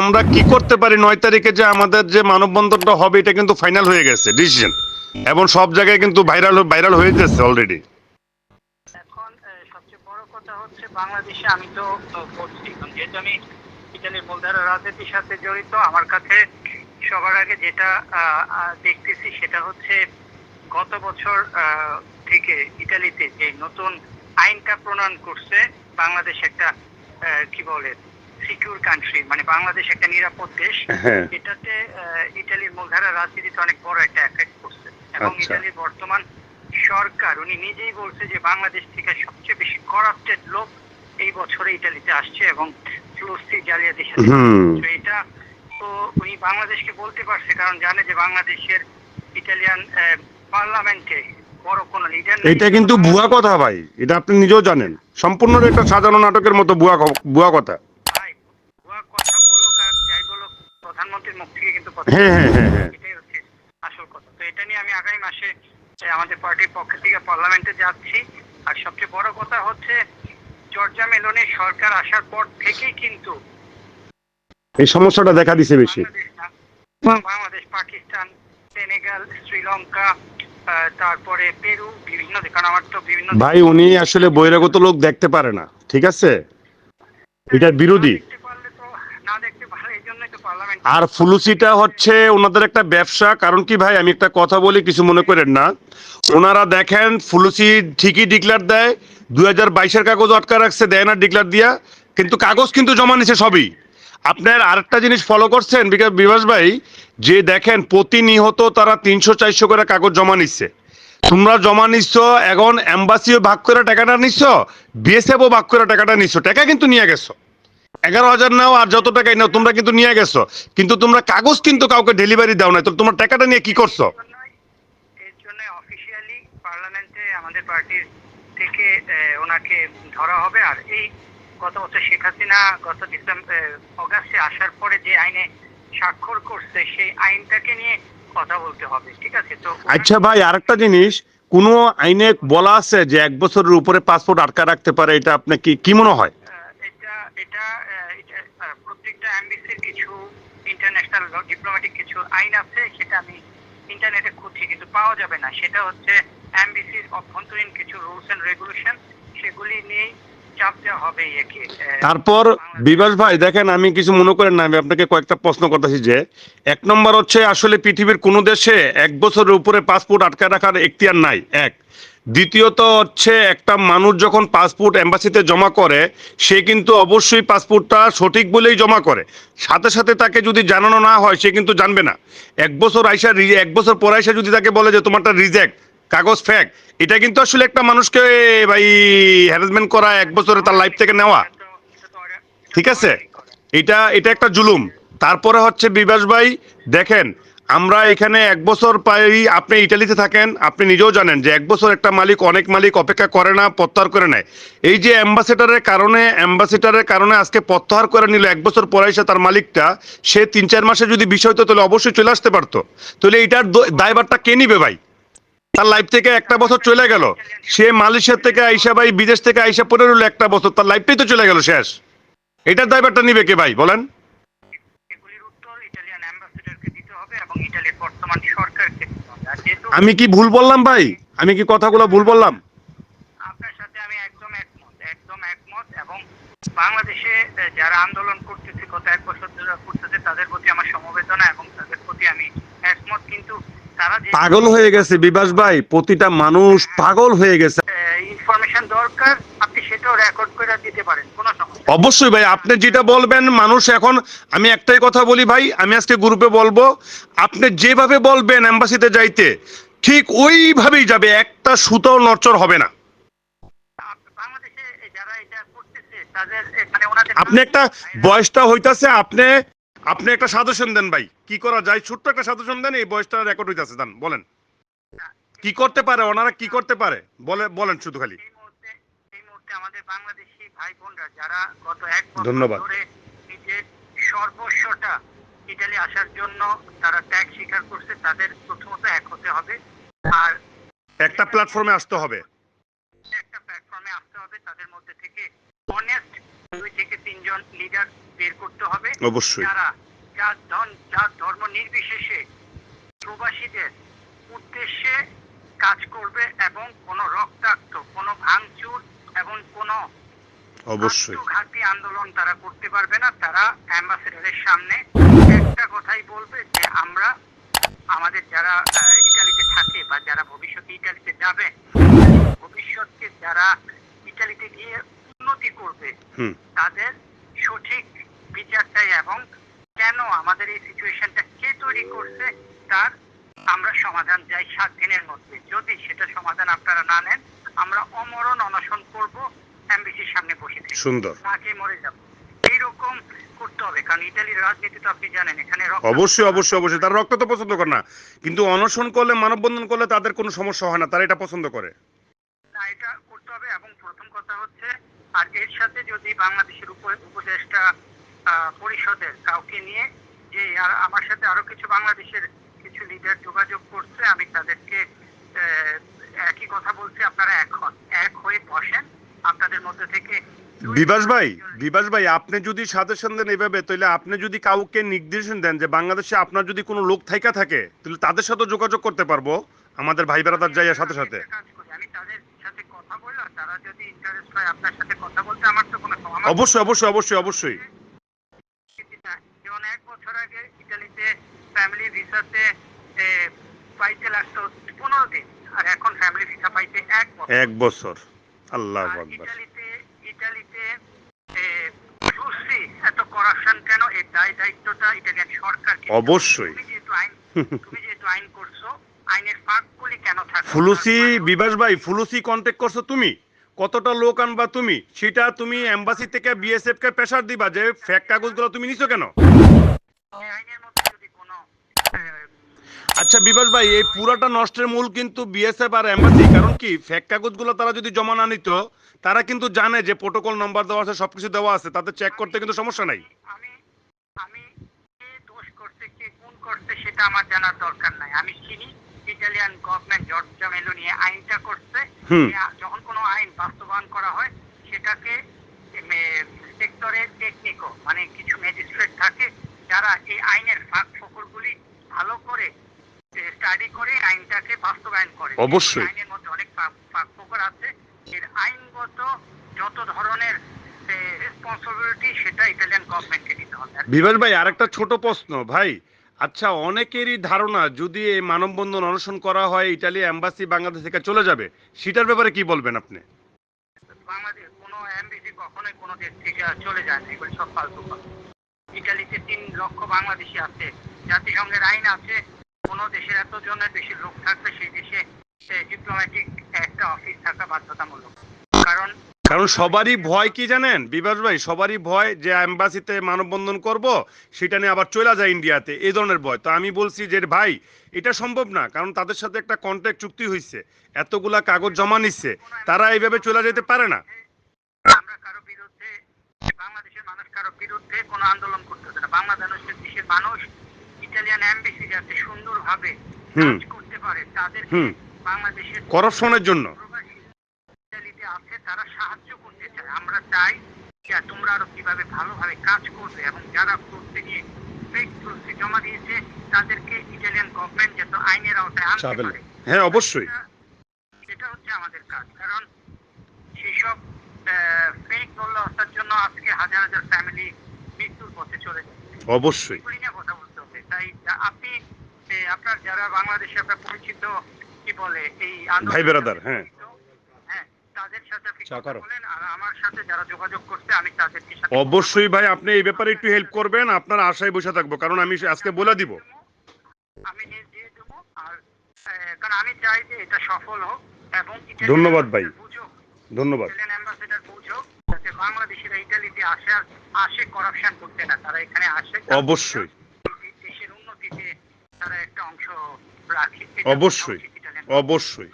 আমরা কি করতে পারি নয় তারিখে যে আমাদের যে মানববন্ধনটা হবে, এটা কিন্তু ফাইনাল হয়ে গেছে ডিসিশন এবং সব জায়গায় কিন্তু ভাইরাল ভাইরাল হয়ে গেছে অলরেডি এখন সবচেয়ে বড় কথা হচ্ছে বাংলাদেশে আমি তো এখন যেহেতু আমি ইতালির মূলধারা রাজনীতির সাথে জড়িত, আমার কাছে সবার আগে যেটা দেখতেছি সেটা হচ্ছে গত বছর থেকে ইতালিতে যে নতুন আইনটা প্রণয়ন করছে, বাংলাদেশ একটা কি বলে সিকিউর কান্ট্রি মানে বাংলাদেশ একটা নিরাপদ দেশ হ্যাঁ। এটাতে ইতালির মূলধারা রাজনীতিতে অনেক বড় একটা এফেক্ট করছে। এবং আচ্ছা। ইতালির বর্তমান সরকার উনি নিজেই বলছে যে বাংলাদেশ থেকে সবচেয়ে বেশি করাপ্টেড লোক এই বছরে ইতালিতে আসছে এবং ফ্লুসি জালিয়াতির সাথে তো এটা তো উনি বাংলাদেশকে বলতে পারছে কারণ জানে যে বাংলাদেশের ইটালিয়ান পার্লামেন্টে বড় কোনো লিডার এটা কিন্তু ভুয়া কথা ভাই এটা আপনি নিজেও জানেন। সম্পূর্ণ একটা সাজানো নাটকের মতো ভুয়া ভুয়া কথা ভাই ভুয়া কথা বলো আর যাই বলো প্রধানমন্ত্রীর মুখ থেকে কিন্তু কথা। হ্যাঁ, হ্যাঁ, হ্যাঁ। এটাই হচ্ছে আসল কথা। তো এটা নিয়ে আমি আগামী মাসে আমাদের পার্টির পক্ষ থেকে পার্লামেন্টে যাচ্ছি। আর সবচেয়ে বড় কথা হচ্ছে মেলনের সরকার আসার পর থেকেই কিন্তু এই সমস্যাটা দেখা দিছে বেশি। বাংলাদেশ পাকিস্তান সেনেগাল শ্রীলঙ্কা তারপরে পেরু বিভিন্ন কারণ আমার তো বিভিন্ন ভাই উনি আসলে বহিরাগত লোক দেখতে পারে না। ঠিক আছে? এটার বিরোধী না দেখতে পারলে তো না দেখতে পারলে এই জন্যই তো পার্লামেন্ট আর ফুলুসিটা হচ্ছে ওনাদের একটা ব্যবসা। কারণ কি ভাই, আমি একটা কথা বলি, কিছু মনে করেন না। ওনারা দেখেন, ফুলুসি ঠিকই ডিক্লার দেয়, দুই হাজার বাইশের কাগজ আটকা রাখছে, দেয় না ডিক্লার দিয়া, কিন্তু কাগজ কিন্তু জমা নিছে সবই। আপনার আরেকটা জিনিস ফলো করছেন বিকাশ বিভাস ভাই, যে দেখেন, প্রতিনিহত তারা তিনশো চারশো করে কাগজ জমা নিচ্ছে তোমরা জমা নিচ্ছ এখন এম্বাসিও ভাগ করে টাকাটা নিচ্ছ বিএসএফও ভাগ করে টাকাটা নিচ্ছ টাকা কিন্তু নিয়ে গেছো। এগারো হাজার নাও আর যত টাকাই নাও তোমরা কিন্তু নিয়ে গেছো। কিন্তু তোমরা কাগজ কিন্তু কাউকে ডেলিভারি দাও না তো তোমার টাকাটা নিয়ে কি করছ? এর জন্য অফিসিয়ালি পার্লামেন্টে আমাদের পার্টির থেকে ওনাকে ধরা হবে। আর এই গত বছর শেখ হাসিনা গত ডিসেম্বর অগাস্টে আসার পরে যে আইনে স্বাক্ষর করছে সেই আইনটাকে নিয়ে কথা বলতে হবে ঠিক আছে? তো আচ্ছা ভাই আরেকটা জিনিস কোনো আইনে বলা আছে যে এক বছরের উপরে পাসপোর্ট আটকা রাখতে পারে? এটা আপনার কি কি মনে হয়? এটা এটা প্রত্যেকটা এমবিসির কিছু ইন্টারন্যাশনাল ডিপ্লোম্যাটিক কিছু আইন আছে সেটা আমি ইন্টারনেটে খুঁজছি কিন্তু পাওয়া যাবে না। সেটা হচ্ছে এমবিসির অভ্যন্তরীণ কিছু রুলস এন্ড রেগুলেশন সেগুলি নিয়ে চাপ দেওয়া হবে তারপর বিভাস ভাই দেখেন আমি কিছু মনে করেন না আমি আপনাকে কয়েকটা প্রশ্ন করতেছি যে এক নম্বর হচ্ছে আসলে পৃথিবীর কোনো দেশে এক বছরের উপরে পাসপোর্ট আটকা রাখার এখতিয়ার নাই। এক। দ্বিতীয়ত হচ্ছে একটা মানুষ যখন পাসপোর্ট এম্বাসিতে জমা করে, সে কিন্তু অবশ্যই পাসপোর্টটা সঠিক বলেই জমা করে। সাথে সাথে তাকে যদি জানানো না হয়, সে কিন্তু জানবে না। এক বছর আইসা এক বছর পর আইসা যদি তাকে বলে যে তোমারটা রিজেক্ট, কাগজ ফ্যাক এটা কিন্তু আসলে একটা মানুষকে ভাই হ্যারাসমেন্ট করা, এক বছরে তার লাইফ থেকে নেওয়া। ঠিক আছে? এটা এটা একটা জুলুম। তারপরে হচ্ছে বিবাস ভাই, দেখেন আমরা এখানে এক বছর পাই আপনি ইটালিতে থাকেন, আপনি নিজেও জানেন যে এক বছর একটা মালিক, অনেক মালিক অপেক্ষা করে না, প্রত্যাহার করে নেয়। এই যে অ্যাম্বাসেডারের কারণে অ্যাম্বাসেডারের কারণে আজকে প্রত্যাহার করে নিল, এক বছর পরে এসে তার মালিকটা, সে তিন চার মাসে যদি বিষয় হতো তাহলে অবশ্যই চলে আসতে পারতো। তাহলে এইটার দ- দায়ভারটা কে নিবে ভাই? তার লাইফ থেকে একটা বছর চলে গেল। সে মালয়েশিয়া থেকে আইসা ভাই, বিদেশ থেকে আইসা রইল একটা বছর, তার লাইফটাই তো চলে গেল শেষ। এটার দায়ভারটা নিবে কে ভাই, বলেন এগুলির উত্তর ইটালিয়ান অ্যাম্বাসেডরকে দিতে হবে এবং ইটালির বর্তমান সরকারকে আমি কি ভুল বললাম ভাই? আমি কি কথাগুলো ভুল বললাম? আপনার সাথে আমি একদম একমত একদম একমত এবং বাংলাদেশে যারা আন্দোলন করতেছে গত এক বছর ধরে করতেছে তাদের প্রতি আমার সমবেদনা এবং তাদের প্রতি আমি একমত কিন্তু তারা পাগল হয়ে গেছে বিবাস ভাই প্রতিটা মানুষ পাগল হয়ে গেছে ইনফরমেশন দরকার আপনি সেটাও রেকর্ড করে দিতে পারেন কোনো সমস্যা নেই। অবশ্যই ভাই, আপনি যেটা বলবেন, মানুষ এখন, আমি একটাই কথা বলি ভাই, আমি আজকে গ্রুপে বলব, আপনি যেভাবে বলবেন এম্বাসিতে যাইতে, ঠিক ওইভাবেই যাবে, একটা সুতাও নড়চড় হবে না। আপনি একটা বয়সটা হইতাছে, আপনি আপনি একটা সাজেশন দেন ভাই, কি করা যায়? ছোট্ট একটা সাজেশন দেন, এই বয়সটা রেকর্ড হইতাছে, দেন, বলেন। কি করতে পারে, ওনারা কি করতে পারে? বলে, বলেন শুধু খালি। মুহূর্তে এই আমাদের বাংলাদেশি ভাই বোনরা যারা গত এক বছর। ধরে নিজের সর্বস্বটা ইটালি আসার জন্য তারা ত্যাগ স্বীকার করছে তাদের প্রথমত এক হতে হবে। আর একটা প্ল্যাটফর্মে আসতে হবে। একটা প্ল্যাটফর্মে আসতে হবে তাদের মধ্যে থেকে অনেস্ট দুই থেকে তিনজন লিডার বের করতে হবে। অবশ্যই। যারা যার ধন যার ধর্ম নির্বিশেষে প্রবাসীদের উদ্দেশ্যে কাজ করবে এবং কোনো রক্তাক্ত কোনো ভাঙচুর এবং কোনো অবশ্যই। ঘাটি আন্দোলন তারা করতে পারবে না তারা অ্যাম্বাসেডারের সামনে। একটা কথাই বলবে যে আমরা আমাদের যারা ইতালিতে থাকে বা যারা ভবিষ্যতে ইতালিতে যাবে ভবিষ্যৎকে যারা ইতালিতে গিয়ে উন্নতি করবে তাদের সঠিক বিচারটাই এবং কেন আমাদের এই সিচুয়েশনটা কে তৈরি করছে তার আমরা সমাধান চাই সাত দিনের মধ্যে। যদি সেটা সমাধান আপনারা না নেন আমরা অমরণ অনশন করব। এমবিসির সামনে বসে সুন্দর। তাকে মরে যাব। এইরকম করতে হবে কারণ ইতালির রাজনীতি তো আপনি জানেন এখানে অবশ্যই অবশ্যই অবশ্যই। তারা রক্ত তো পছন্দ করে না। কিন্তু অনশন করলে মানববন্ধন করলে তাদের কোনো সমস্যা হয় না তারা এটা পছন্দ করে। না এটা করতে হবে এবং প্রথম কথা হচ্ছে আর এর সাথে যদি বাংলাদেশের উপদেষ্টা পরিষদের কাউকে নিয়ে যে আর আমার সাথে আরও কিছু বাংলাদেশের কিছু লিডার যোগাযোগ করছে আমি তাদেরকে একই কথা বলছি আপনারা এখন এক হয়ে বসেন আপনাদের মধ্যে থেকে বিবাস ভাই বিবাস ভাই আপনি যদি সাজেশন দেন এভাবে তাহলে আপনি যদি কাউকে নির্দেশন দেন যে বাংলাদেশে আপনার যদি কোনো লোক থাইকা থাকে তাহলে তাদের সাথে যোগাযোগ করতে পারব আমাদের ভাই বেড়াদার যাইয়া সাথে সাথে। অবশ্যই অবশ্যই অবশ্যই অবশ্যই। যেমন এক বছর আগে ইতালিতে ফ্যামিলি ভিসাতে পাইতে লাগতো পনেরো দিন আর এখন ফ্যামিলি ভিসা পাইতে এক বছর। এক বছর। আল্লাহ সুশ্রী এত করাপশন কেন? দায় দায়িত্বটা ইটালিয়ান সরকার অবশ্যই। তুমি যেহেতু আইন করছ আইনের ফাঁকগুলি কেন থাকবে ফুলুসি বিবাস ভাই ফুলুসি কন্ট্যাক্ট করছ তুমি? কতটা লোক আনবা তুমি? সেটা তুমি এম্বাসি থেকে বিএসএফ কে প্রেসার দিবা যে ফেক কাগজগুলো তুমি নিছো কেন? আইনের আচ্ছা বিবাস ভাই এই পুরাটা নষ্টের মূল কিন্তু বিএসএফ আর এম্বাসি কারণ কি ফেক কাগজগুলো তারা যদি জমা না নিত তারা কিন্তু জানে যে প্রোটোকল নাম্বার দেওয়া আছে সবকিছু দেওয়া আছে তাদের চেক করতে কিন্তু সমস্যা নাই। আমি আমি কে দোষ করছে কে গুণ করছে সেটা আমার জানার দরকার নাই। আমি চিনি ইটালিয়ান গভর্নমেন্ট জর্জা মেলোনি আইনটা করছে। যখন কোনো আইন বাস্তবায়ন করা হয় সেটাকে মানে কিছু ম্যাজিস্ট্রেট থাকে যারা এই আইনের ফাঁক স্টাডি করে আইনটাকে বাস্তবায়ন করে। অবশ্যই। আইনের মধ্যে অনেক ফাঁক ফাঁক আছে। এর আইনগত যত ধরনের রেসপন্সিবিলিটি সেটা ইটালিয়ান গভর্নমেন্টকে নিতে হবে। বিবাস ভাই আরেকটা ছোট প্রশ্ন ভাই। আচ্ছা অনেকেরই ধারণা যদি এই মানববন্ধন অনশন করা হয় ইটালি এম্বাসি বাংলাদেশ থেকে চলে যাবে সেটার ব্যাপারে কি বলবেন আপনি? বাংলাদেশ কোনো এমবিসি কখনোই কোনো দেশ থেকে চলে যায় না এগুলো সব ফালতু কথা। ইটালিতে তিন লক্ষ বাংলাদেশি আছে জাতিসংঘের আইন আছে কোনো দেশের এত জনের বেশি লোক থাকবে সেই দেশে ডিপ্লোম্যাটিক একটা অফিস থাকা বাধ্যতামূলক। কারণ কারণ সবারই ভয় কি জানেন? বিবাস ভাই সবারই ভয় যে এম্বাসিতে মানববন্ধন করব সেটা নিয়ে আবার চলে যায় ইন্ডিয়াতে এই ধরনের ভয়। তো আমি বলছি যে ভাই এটা সম্ভব না। কারণ তাদের সাথে একটা কন্ট্রাক্ট চুক্তি হয়েছে এতগুলা কাগজ জমা নিচ্ছে তারা এইভাবে চলে যেতে পারে না। আমরা কারও বিরুদ্ধে বাংলাদেশের মানুষ কারও বিরুদ্ধে কোনো আন্দোলন করতেছে না। বাংলাদেশের দেশের মানুষ ইটালিয়ান এমবিসি যাতে সুন্দরভাবে। কাজ করতে পারে তাদেরকে বাংলাদেশের করপশনের জন্য। ইতালিতে আছে তারা সাহায্য করতে চায়। আমরা চাই যে তোমরা আরও কীভাবে ভালোভাবে কাজ করবে এবং যারা করতে গিয়ে ফেক প্রস্তুতি জমা দিয়েছে তাদেরকে ইটালিয়ান গভর্নমেন্ট যত আইনের আওতায় আনতে পারে। হ্যাঁ অবশ্যই। এটা- হচ্ছে আমাদের কাজ। কারণ সেসব ফেক জন্য আজকে হাজার হাজার ফ্যামিলি মৃত্যুর পথে চলে যাচ্ছে অবশ্যই। কথা হবে তাই আপনি আপনার যারা বাংলাদেশে আপনার পরিচিত কি বলে এই ভাই বেরাদার, হ্যাঁ। হ্যাঁ তাদের সাথে আপনি চা কথা করো। বলেন আর আমার সাথে যারা যোগাযোগ করছে আমি অবশ্যই ভাই আপনি এই ব্যাপারে একটু হেল্প করবেন আপনার আশায় বসে থাকব কারণ আমি আজকে বলে দিব আমি দিয়ে দেবো আর কারণ আমি চাই যে এটা সফল হোক এবং ধন্যবাদ ভাই। ধন্যবাদ বাংলাদেশিরা ইটালিতে আসে আসে করাপশন করতে না তারা এখানে আসে অবশ্যই দেশের উন্নতিতে তারা একটা অংশ রাখে এটা অবশ্যই অবশ্যই।